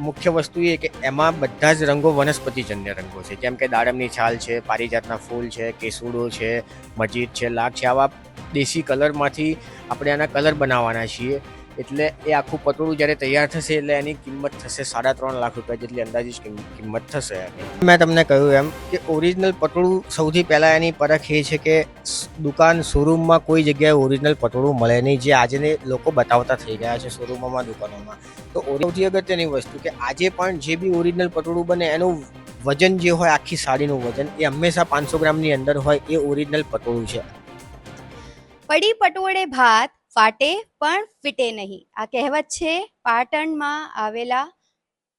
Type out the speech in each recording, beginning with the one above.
મુખ્ય વસ્તુ એ કે એમાં બધા જ રંગો વનસ્પતિજન્ય રંગો છે. જેમ કે દાડમની છાલ છે, પારિજાતના ફૂલ છે, કેસુડો છે, મજીદ છે, લાખ છે. આવા દેશી કલરમાંથી આપણે આના કલર બનાવવાના છીએ. એટલે એ આખું પટોળું જ્યારે તૈયાર થશે એટલે એની કિંમત થશે સાડા ત્રણ લાખ રૂપિયા જેટલી અંદાજિત કિંમ- કિંમત થશે મેં તમને કહ્યું એમ કે ઓરિજિનલ પટોળું સૌથી પહેલાં એની પરખ એ છે કે દુકાન શોરૂમમાં કોઈ જગ્યાએ ઓરિજિનલ પટોળું મળે નહીં. જે આજે લોકો બતાવતા થઈ ગયા છે શોરૂમોમાં, દુકાનોમાં. તો સૌથી અગત્યની વસ્તુ કે આજે પણ જે બી ઓરિજિનલ પટોળું બને, એનું વજન જે હોય, આખી સાડીનું વજન, એ હંમેશા પાંચસો ગ્રામની અંદર હોય, એ ઓરિજિનલ પટોળું છે. પડી પટોળે ભાત ફાટે પણ ફીટે નહીં. આ કહેવત છે પાટણમાં આવેલા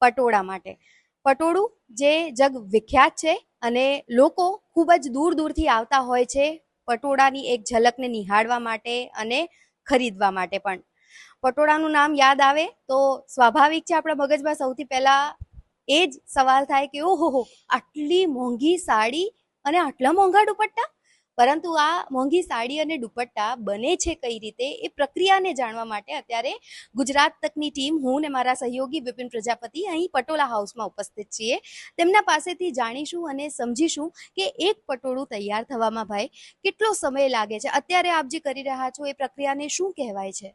પટોળા માટે. પટોળું જે જગ વિખ્યાત છે અને લોકો ખૂબ જ દૂર દૂરથી આવતા હોય છે પટોળાની એક ઝલકને નિહાળવા માટે અને ખરીદવા માટે પણ. પટોળાનું નામ યાદ આવે તો સ્વાભાવિક છે આપણા મગજમાં સૌથી પહેલા એ જ સવાલ થાય કે ઓહો આટલી મોંઘી સાડી અને આટલા મોંઘા દુપટ્ટા? પરંતુ આ મોંઘી સાડી અને દુપટ્ટા બને છે કઈ રીતે એ પ્રક્રિયાને જાણવા માટે અત્યારે ગુજરાત તકની ટીમ, હું ને મારા સહયોગી વિપિન પ્રજાપતિ અહીં પટોળા હાઉસમાં ઉપસ્થિત છીએ. તેમના પાસેથી જાણીશું અને સમજીશું કે એક પટોળું તૈયાર થવામાં ભાઈ, કેટલો સમય લાગે છે? અત્યારે આપ જે કરી રહ્યા છો એ પ્રક્રિયાને શું કહેવાય છે?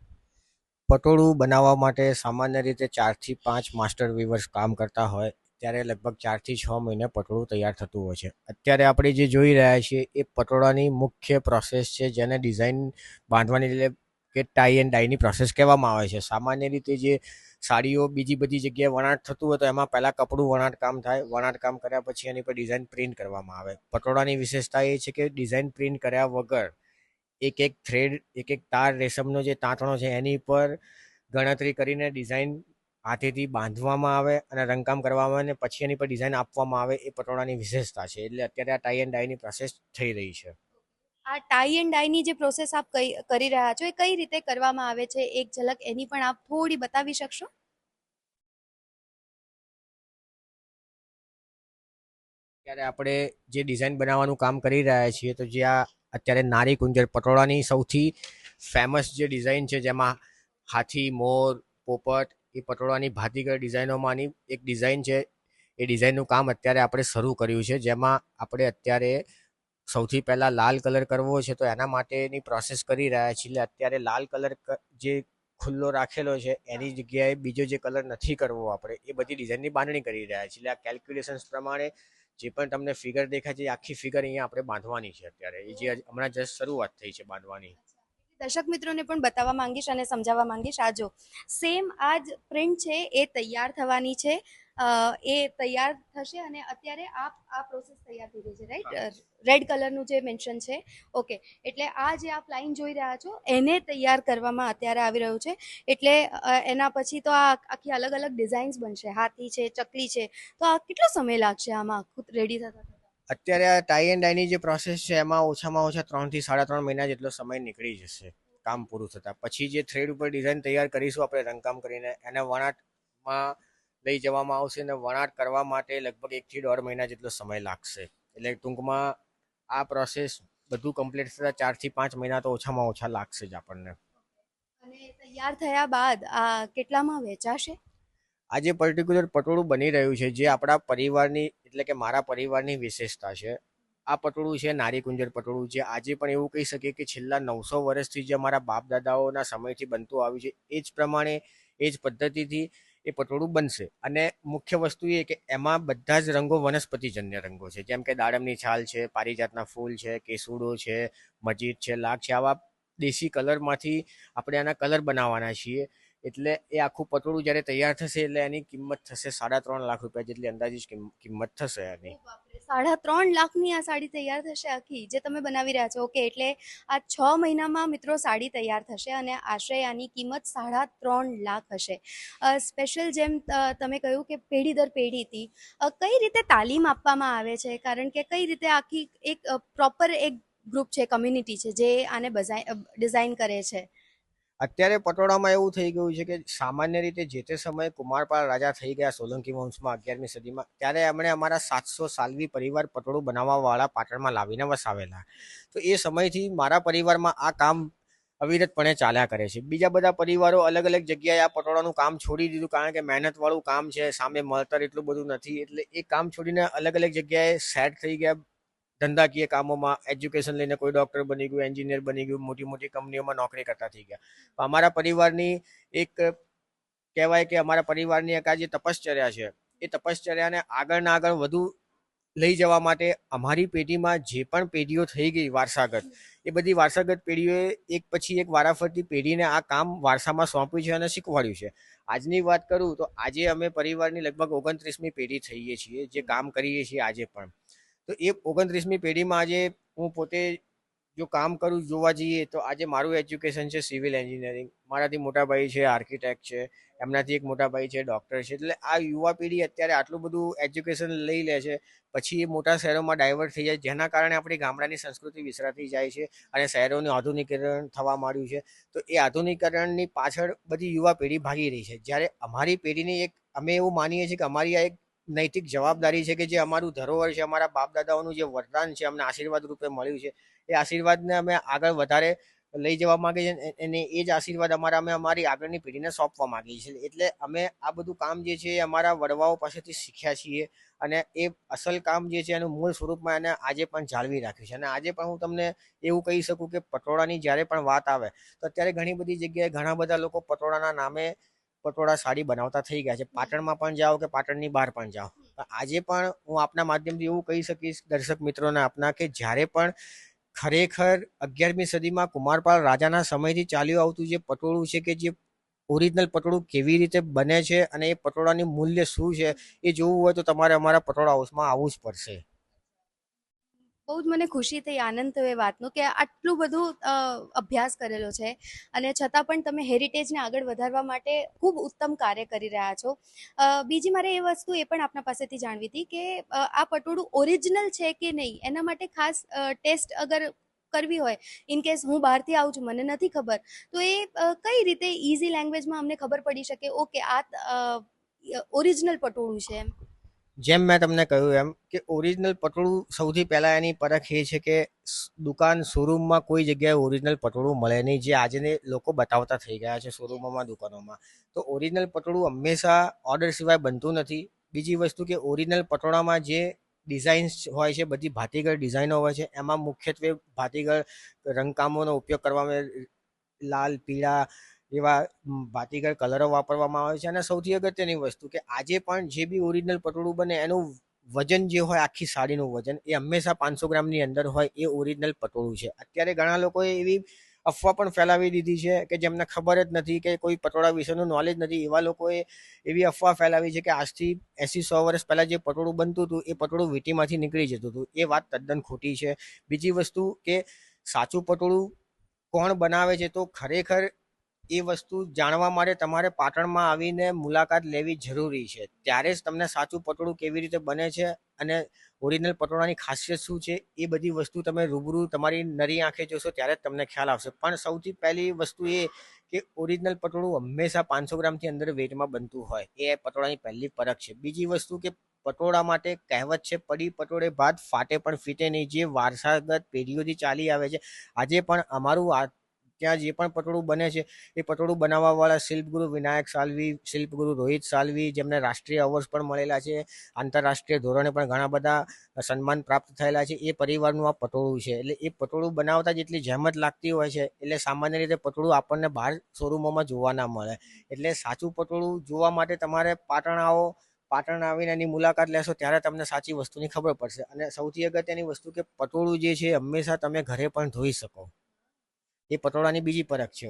પટોળું બનાવવા માટે સામાન્ય રીતે ચારથી પાંચ માસ્ટર વીવર્સ કામ કરતા હોય, ત્યારે લગભગ ચારથી છ મહિને પટોળું તૈયાર થતું હોય છે. અત્યારે આપણે જે જોઈ રહ્યા છીએ, એ પટોળાની મુખ્ય પ્રોસેસ છે, જેને ડિઝાઇન બાંધવાની એટલે કે ટાઈ એન્ડ ડાઈની પ્રોસેસ કહેવામાં આવે છે. સામાન્ય રીતે જે સાડીઓ બીજી બધી જગ્યાએ વણાટ થતું હોય તો એમાં પહેલાં કપડું વણાટ કામ થાય, વણાટ કામ કર્યા પછી એની પર ડિઝાઇન પ્રિન્ટ કરવામાં આવે. પટોળાની વિશેષતા એ છે કે ડિઝાઇન પ્રિન્ટ કર્યા વગર એક એક થ્રેડ એક એક તાર રેશમનો જે તાંતણો છે એની પર ગણતરી કરીને ડિઝાઇન હાથેથી બાંધવામાં આવે અને રંગકામ કરવામાં આવે અને પછી એની પર ડિઝાઇન આપવામાં આવે એ પટોળાની વિશેષતા છે. એટલે અત્યારે આ ટાઈ એન્ડ ડાયની પ્રોસેસ થઈ રહી છે. આ ટાઈ એન્ડ ડાયની જે પ્રોસેસ આપ કઈ કરી રહ્યા છો એ કઈ રીતે કરવામાં આવે છે? એક ઝલક એની પણ આપ થોડી બતાવી શકશો? ત્યારે આપણે જે ડિઝાઇન બનાવવાનું કામ કરી રહ્યા છીએ તો જે આ અત્યારે નારી કુંજર પટોળાની સૌથી ફેમસ જે ડિઝાઇન છે, જેમાં હાથી, મોર, પોપટ, એ પટોળાની ભાતીગળ ડિઝાઇનોમાંની એક ડિઝાઇન છે. એ ડિઝાઇનનું કામ અત્યારે આપણે શરૂ કર્યું છે, જેમાં આપણે અત્યારે સૌથી પહેલાં લાલ કલર કરવો છે, તો એના માટેની પ્રોસેસ કરી રહ્યા છીએ. અત્યારે લાલ કલર જે ખુલ્લો રાખેલો છે, એની જગ્યાએ બીજો જે કલર નથી કરવો આપણે, એ બધી ડિઝાઇનની બાંધણી કરી રહ્યા છીએ. આ કેલ્ક્યુલેશન્સ પ્રમાણે જે પણ તમને ફિગર દેખાય છે આખી ફિગર અહીંયા આપણે બાંધવાની છે અત્યારે. એ જે હમણાં જસ્ટ શરૂઆત થઈ છે બાંધવાની. દર્શક મિત્રોને પણ બતાવવા માંગીશ અને સમજાવવા માંગીશ. આજો સેમ આ જ પ્રિન્ટ છે, એ તૈયાર થવાની છે. એ તૈયાર થશે અને અત્યારે આ આ પ્રોસેસ તૈયાર થઈ ગઈ છે રાઈટ રેડ કલરનું જે મેન્શન છે ઓકે એટલે આ જે આપ લાઈન જોઈ રહ્યા છો એને તૈયાર કરવામાં અત્યારે આવી રહ્યું છે. એટલે એના પછી તો આ આખી અલગ અલગ ડિઝાઇન્સ બનશે. હાથી છે ચકલી છે. તો આ કેટલો સમય લાગશે આમાં આખું રેડી થતા થતા? અત્યારે આ ટાઈ એન્ડ ડાઈની જે પ્રોસેસ છે એમાં ઓછામાં ઓછા ત્રણથી સાડા ત્રણ મહિના જેટલો સમય નીકળી જશે કામ પૂરું થતાં. પછી જે થ્રેડ ઉપર ડિઝાઇન તૈયાર કરીશું આપણે રંગકામ કરીને એને વણાટમાં લઈ જવામાં આવશે અને વણાટ કરવા માટે લગભગ એકથી દોઢ મહિના જેટલો સમય લાગશે. એટલે ટૂંકમાં આ પ્રોસેસ બધું કમ્પ્લીટ થતાં ચારથી પાંચ મહિના તો ઓછામાં ઓછા લાગશે જ આપણને. અને તૈયાર થયા બાદ આ કેટલામાં વેચાશે? આ જે પર્ટિક્યુલર પટોળું બની રહ્યું છે જે આપણા પરિવારની એટલે કે મારા પરિવારની વિશેષતા છે આ પટોળું છે નારી કુંજર પટોળું જે આજે પણ એવું કહી શકીએ કે છેલ્લા નવસો વર્ષથી જે અમારા બાપ દાદાઓના સમયથી બનતું આવ્યું છે એ જ પ્રમાણે એ જ પદ્ધતિથી એ પટોળું બનશે. અને મુખ્ય વસ્તુ એ કે એમાં બધા જ રંગો વનસ્પતિજન્ય રંગો છે. જેમ કે દાડમની છાલ છે, પારિજાતના ફૂલ છે, કેસુડો છે, મજીદ છે, લાખ છે. આવા દેશી કલરમાંથી આપણે આના કલર બનાવવાના છીએ. એટલે એ આખું પટોળું જ્યારે તૈયાર થશે એટલે એની કિંમત થશે સાડા ત્રણ લાખ રૂપિયા જેટલી અંદાજિત કિંમ- કિંમત થશે એની. સાડા ત્રણ લાખની આ સાડી તૈયાર થશે આખી, જે તમે બનાવી રહ્યા છો. ઓકે, એટલે આ છ મહિનામાં મિત્રો સાડી તૈયાર થશે અને આશરે આની કિંમત સાડા ત્રણ લાખ હશે. સ્પેશિયલ જેમ તમે કહ્યું કે પેઢી દર પેઢીથી કઈ રીતે તાલીમ આપવામાં આવે છે? કારણ કે કઈ રીતે આખી એક પ્રોપર એક ગ્રુપ છે કમ્યુનિટી છે, જે આને ડિઝાઇન કરે છે? અત્યારે પટોળામાં એવું થઈ ગયું છે કે સામાન્ય રીતે જે તે સમયે કુમારપાળ રાજા થઈ ગયા સોલંકી વંશમાં અગિયારમી સદીમાં, ત્યારે એમણે અમારા સાતસો સાલવી પરિવાર પટોળું બનાવવાવાળા પાટણમાં લાવીને વસાવેલા. તો એ સમયથી મારા પરિવારમાં આ કામ અવિરતપણે ચાલ્યા કરે છે. બીજા બધા પરિવારો અલગ અલગ જગ્યાએ આ પટોળાનું કામ છોડી દીધું કારણ કે મહેનતવાળું કામ છે, સામે મળતર એટલું બધું નથી, એટલે એ કામ છોડીને અલગ અલગ જગ્યાએ સેટ થઈ ગયા. ધંધાકીય કામોમાં એજ્યુકેશન લઈને કોઈ ડૉક્ટર બની ગયું એન્જિનિયર બની ગયું મોટી મોટી કંપનીઓમાં નોકરી કરતા થઈ ગયા. અમારા પરિવારની એક કહેવાય કે અમારા પરિવારની એક આ જે તપશ્ચર્યા છે, એ તપશ્ચર્યાને આગળના આગળ વધુ લઈ જવા માટે અમારી પેઢીમાં જે પણ પેઢીઓ થઈ ગઈ વારસાગત, એ બધી વારસાગત પેઢીઓએ એક પછી એક વારાફરતી પેઢીને આ કામ વારસામાં સોંપ્યું છે અને શીખવાડ્યું છે. આજની વાત કરું તો આજે અમે પરિવારની લગભગ ઓગણત્રીસમી પેઢી થઈએ છીએ, જે કામ કરીએ છીએ આજે પણ. તો એ ઓગણત્રીસમી પેઢીમાં આજે હું પોતે જો કામ કરું જોવા જઈએ તો આજે મારું એજ્યુકેશન છે સિવિલ એન્જિનિયરિંગ. મારાથી મોટા ભાઈ છે આર્કિટેક્ટ છે, એમનાથી એક મોટા ભાઈ છે ડૉક્ટર છે. એટલે આ યુવા પેઢી અત્યારે આટલું બધું એજ્યુકેશન લઈ લે છે, પછી એ મોટા શહેરોમાં ડાયવર્ટ થઈ જાય, જેના કારણે આપણી ગામડાની સંસ્કૃતિ વિસરાતી જાય છે અને શહેરોનું આધુનિકીકરણ થવા માંડ્યું છે. તો એ આધુનિકીકરણની પાછળ બધી યુવા પેઢી ભાગી રહી છે. જ્યારે અમારી પેઢીની એક, અમે એવું માનીએ છીએ કે અમારી આ એક નૈતિક જવાબદારી છે કે જે અમારું ધરોહર છે, અમારા બાપ દાદાઓનું જે વરદાન છે, અમને આશીર્વાદ રૂપે મળ્યું છે. એ આશીર્વાદને અમે આગળ વધારે લઈ જવા માંગે છે અને- એ જ આશીર્વાદ અમારા અમે અમારી આગળની પેઢીને સોંપવા માંગીએ છીએ. એટલે અમે આ બધું કામ જે છે એ અમારા વડવાઓ પાસેથી શીખ્યા છીએ અને એ અસલ કામ જે છે એનું મૂળ સ્વરૂપમાં એને આજે પણ જાળવી રાખ્યું છે. અને આજે પણ હું તમને એવું કહી શકું કે પટોળાની જ્યારે પણ વાત આવે, તો અત્યારે ઘણી બધી જગ્યાએ ઘણા બધા લોકો પટોળાના નામે પટોળા સાડી બનાવતા થઈ ગયા છે. પાટણમાં પણ જાઓ કે પાટણની બહાર પણ જાઓ? આજે પણ હું આપના માધ્યમથી એવું કહી શકીશ દર્શક મિત્રોને આપના કે જ્યારે પણ ખરેખર અગિયારમી સદીમાં કુમારપાળ રાજાના સમયથી ચાલ્યું આવતું જે પટોળું છે કે જે ઓરિજિનલ પટોળું કેવી રીતે બને છે અને એ પટોળાની મૂલ્ય શું છે એ જોવું હોય તો તમારે અમારા પટોળા હાઉસમાં આવવું જ પડશે. બહુ જ મને ખુશી થઈ, આનંદ થયો એ વાતનો કે આટલું બધું અભ્યાસ કરેલો છે. અને છતાં પણ તમે હેરિટેજને આગળ વધારવા માટે ખૂબ ઉત્તમ કાર્ય કરી રહ્યા છો. બીજી મારે એ વસ્તુ એ પણ આપના પાસેથી જાણવી હતી કે આ પટોળું ઓરિજિનલ છે કે નહીં? એના માટે ખાસ ટેસ્ટ અગર કરવી હોય ઇન કેસ હું બહારથી આવું છું, મને નથી ખબર, તો એ કઈ રીતે ઇઝી લેંગ્વેજમાં અમને ખબર પડી શકે? ઓકે, આ ઓરિજિનલ પટોળું છે એમ. જેમ મેં તમને કહ્યું એમ કે ઓરિજિનલ પટોળું સૌથી પહેલાં એની પરખ એ છે કે દુકાન શોરૂમમાં કોઈ જગ્યાએ ઓરિજિનલ પટોળું મળે નહીં. જે આજે લોકો બતાવતા થઈ ગયા છે શોરૂમોમાં દુકાનોમાં. તો ઓરિજિનલ પટોળું હંમેશા ઓર્ડર સિવાય બનતું નથી. બીજી વસ્તુ કે ઓરિજિનલ પટોળામાં જે ડિઝાઇન્સ હોય છે, બધી ભાતીગળ ડિઝાઇનો હોય છે, એમાં મુખ્યત્વે ભાતીગળ રંગકામોનો ઉપયોગ કરવામાં. લાલ, પીળા એવા ભાતીગર કલરો વાપરવામાં આવે છે. અને સૌથી અગત્યની વસ્તુ કે આજે પણ જે બી ઓરિજિનલ પટોળું બને, એનું વજન જે હોય, આખી સાડીનું વજન, એ હંમેશા પાંચસો ગ્રામની અંદર હોય, એ ઓરિજિનલ પટોળું છે. અત્યારે ઘણા લોકોએ એવી અફવા પણ ફેલાવી દીધી છે કે જેમને ખબર જ નથી કે કોઈ પટોળા વિશેનું નોલેજ નથી. એવા લોકોએ એવી અફવા ફેલાવી છે કે આજથી એંસી સો વર્ષ પહેલાં જે પટોળું બનતું હતું, એ પટોળું વીટીમાંથી નીકળી જતું હતું. એ વાત તદ્દન ખોટી છે. બીજી વસ્તુ કે સાચું પટોળું કોણ બનાવે છે તો ખરેખર એ વસ્તુ જાણવા માટે તમારે પાટણમાં આવીને મુલાકાત લેવી જરૂરી છે. ત્યારે જ તમને સાચું પટોળું કેવી રીતે બને છે અને ઓરિજિનલ પટોળાની ખાસિયત શું છે એ બધી વસ્તુ તમે રૂબરૂ તમારી નરી આંખે જોશો ત્યારે જ તમને ખ્યાલ આવશે. પણ સૌથી પહેલી વસ્તુ એ કે ઓરિજિનલ પટોળું હંમેશા પાંચસો ગ્રામથી અંદર વેટમાં બનતું હોય. એ પટોળાની પહેલી પરખ છે. બીજી વસ્તુ કે પટોળા માટે કહેવત છે, પડી પટોળે ભાત, ફાટે પણ ફીટે નહીં. જે વારસાગત પેઢીઓથી ચાલી આવે છે. આજે પણ અમારું આ ત્યાં જે પણ પટોળું બને છે, એ પટોળું બનાવવાવાળા શિલ્પગુરુ વિનાયક સાલવી, શિલ્પગુરુ રોહિત સાલવી જેમને રાષ્ટ્રીય એવોર્ડ્સ પણ મળેલા છે, આંતરરાષ્ટ્રીય ધોરણે પણ ઘણા બધા સન્માન પ્રાપ્ત થયેલા છે, એ પરિવારનું આ પટોળું છે. એટલે એ પટોળું બનાવતા જેટલી જહેમત લાગતી હોય છે, એટલે સામાન્ય રીતે પટોળું આપણને બહાર શોરૂમોમાં જોવા ના મળે. એટલે સાચું પટોળું જોવા માટે તમારે પાટણ આવો પાટણ આવીને એની મુલાકાત લેશો ત્યારે તમને સાચી વસ્તુની ખબર પડશે. અને સૌથી અગત્યની વસ્તુ કે પટોળું જે છે હંમેશા તમે ઘરે પણ ધોઈ શકો. એ પટોળાની બીજી પરખ છે.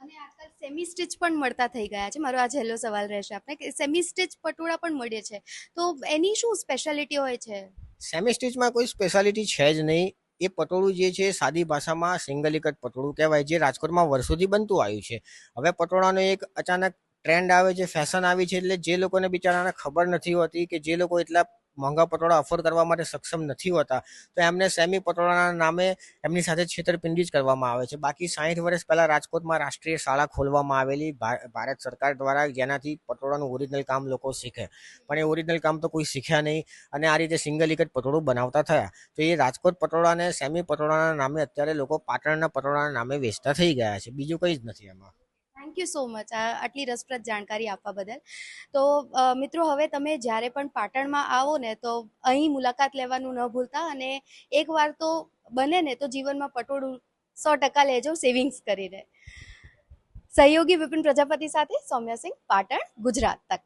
અને આજકાલ સેમી સ્ટિચ પણ મળતા થઈ ગયા છે. મારો આ છેલ્લો સવાલ રહેશે આપણે કે સેમી સ્ટિચ પટોળા પણ મળે છે. તો એની શું સ્પેશિયાલિટી હોય છે? સેમી સ્ટિચમાં કોઈ સ્પેશિયાલિટી છે જ નહીં. એ પટોળું જે છે સાદી ભાષામાં સિંગલ એકટ પટોળું કહેવાય જે રાજકોટમાં વર્ષોથી બનતું આવ્યું છે. હવે પટોળાનો એક અચાનક ટ્રેન્ડ આવે છે ફેશન આવી છે એટલે જે લોકોને બિચારાને ખબર નથી હોતી કે જે લોકો એટલા મોંઘા પટોળા ઓફર કરવા માટે સક્ષમ નથી હોતા, તો એમને સેમી પટોળાના નામે એમની સાથે છેતરપિંડી જ કરવામાં આવે છે. બાકી સાહીઠ વર્ષ પહેલાં રાજકોટમાં રાષ્ટ્રીય શાળા ખોલવામાં આવેલી ભારત સરકાર દ્વારા જેનાથી પટોળાનું ઓરિજિનલ કામ લોકો શીખે. પણ એ ઓરિજિનલ કામ તો કોઈ શીખ્યા નહીં અને આ રીતે સિંગલ એક જ પટોળું બનાવતા થયા. તો એ રાજકોટ પટોળાને સેમી પટોળાના નામે અત્યારે લોકો પાટણના પટોળાના નામે વેચતા થઈ ગયા છે. બીજું કંઈ જ નથી એમાં. થેન્ક યુ સો મચ આટલી રસપ્રદ જાણકારી આપવા બદલ. તો મિત્રો, હવે તમે જ્યારે પણ પાટણમાં આવો ને, તો અહીં મુલાકાત લેવાનું ન ભૂલતા અને એકવાર તો બને ને, તો જીવનમાં પટોળું સો ટકા લેજો સેવિંગ્સ કરીને. સહયોગી વિપિન પ્રજાપતિ સાથે સૌમ્યા સિંહ, પાટણ, ગુજરાત તક.